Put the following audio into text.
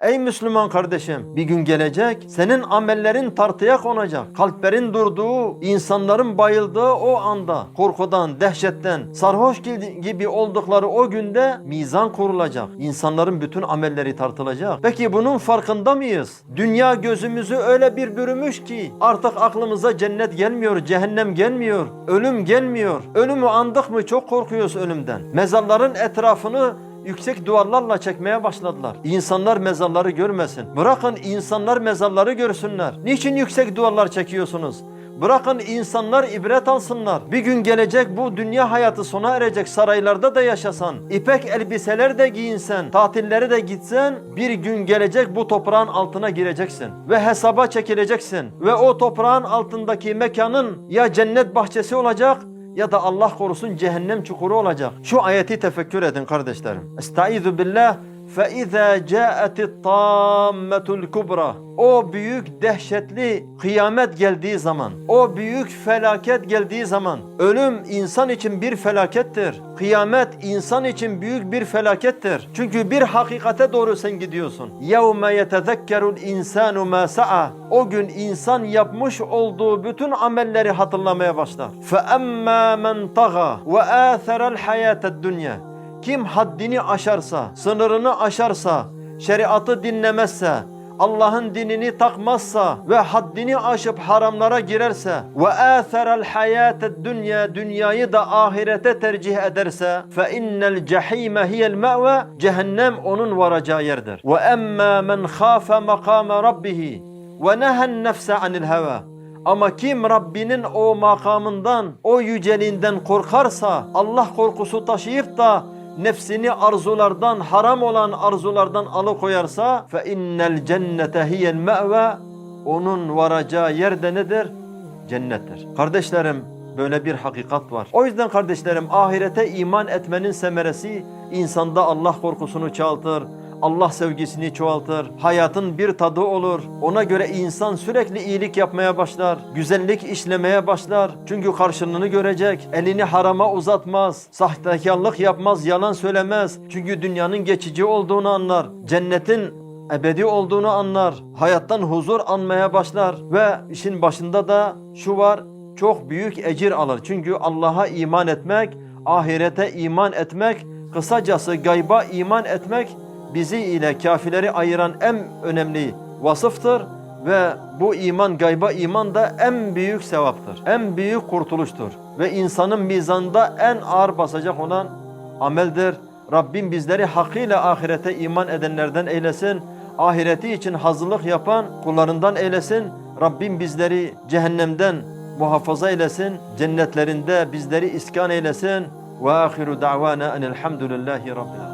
Ey Müslüman kardeşim bir gün gelecek senin amellerin tartıya konacak. Kalplerin durduğu, insanların bayıldığı o anda korkudan, dehşetten, sarhoş gibi oldukları o günde mizan kurulacak. İnsanların bütün amelleri tartılacak. Peki bunun farkında mıyız? Dünya gözümüzü öyle bir bürümüş ki artık aklımıza cennet gelmiyor, cehennem gelmiyor, ölüm gelmiyor. Ölümü andık mı çok korkuyoruz ölümden. Mezarların etrafını yüksek duvarlarla çekmeye başladılar. İnsanlar mezarları görmesin. Bırakın insanlar mezarları görsünler. Niçin yüksek duvarlar çekiyorsunuz? Bırakın insanlar ibret alsınlar. Bir gün gelecek bu dünya hayatı sona erecek. Saraylarda da yaşasan, ipek elbiseler de giyinsen, tatilleri de gitsen bir gün gelecek bu toprağın altına gireceksin. Ve hesaba çekileceksin. Ve o toprağın altındaki mekanın ya cennet bahçesi olacak ya da Allah korusun cehennem çukuru olacak. Şu ayeti tefekkür edin kardeşlerim. Estaizu billah فَاِذَا جَاءَتِ الطَّامَّةُ الْكُبْرَى O büyük dehşetli kıyamet geldiği zaman, o büyük felaket geldiği zaman, ölüm insan için bir felakettir. Kıyamet insan için büyük bir felakettir. Çünkü bir hakikate doğru sen gidiyorsun. يَوْمَ يَتَذَكَّرُ الْاِنْسَانُ مَا سَعَى O gün insan yapmış olduğu bütün amelleri hatırlamaya başlar. فَأَمَّا مَنْ طَغَى وَآثَرَ الْحَيَاةَ الدُّنْيَا kim haddini aşarsa, sınırını aşarsa, şeriatı dinlemezse, Allah'ın dinini takmazsa ve haddini aşıp haramlara girerse ve âtherel hayâted dünya dünyayı da ahirete tercih ederse fe innel cehîme hiyel me've cehennem onun varacağı yerdir. Ve emmâ men khâfe makâme rabbihi ve nehen nefse anil heva ama kim Rabbinin o makamından, o yüceliğinden korkarsa, Allah korkusu taşıyıp da nefsini arzulardan, haram olan arzulardan alıkoyarsa fe innel cennete hiyel me've onun varacağı yerde nedir? Cennettir. Kardeşlerim böyle bir hakikat var. O yüzden kardeşlerim ahirete iman etmenin semeresi insanda Allah korkusunu çoğaltır. Allah sevgisini çoğaltır. Hayatın bir tadı olur. Ona göre insan sürekli iyilik yapmaya başlar. Güzellik işlemeye başlar. Çünkü karşılığını görecek. Elini harama uzatmaz. Sahtekarlık yapmaz, yalan söylemez. Çünkü dünyanın geçici olduğunu anlar. Cennetin ebedi olduğunu anlar. Hayattan huzur anmaya başlar. Ve işin başında da şu var. Çok büyük ecir alır. Çünkü Allah'a iman etmek, ahirete iman etmek, kısacası gayba iman etmek bizi ile kafirleri ayıran en önemli vasıftır ve bu iman gayba iman da en büyük sevaptır. En büyük kurtuluştur ve insanın mizanda en ağır basacak olan ameldir. Rabbim bizleri hakkıyla ahirete iman edenlerden eylesin. Ahireti için hazırlık yapan kullarından eylesin. Rabbim bizleri cehennemden muhafaza eylesin. Cennetlerinde bizleri iskan eylesin. Ve ahiru da'vana enelhamdülillahi rabbil.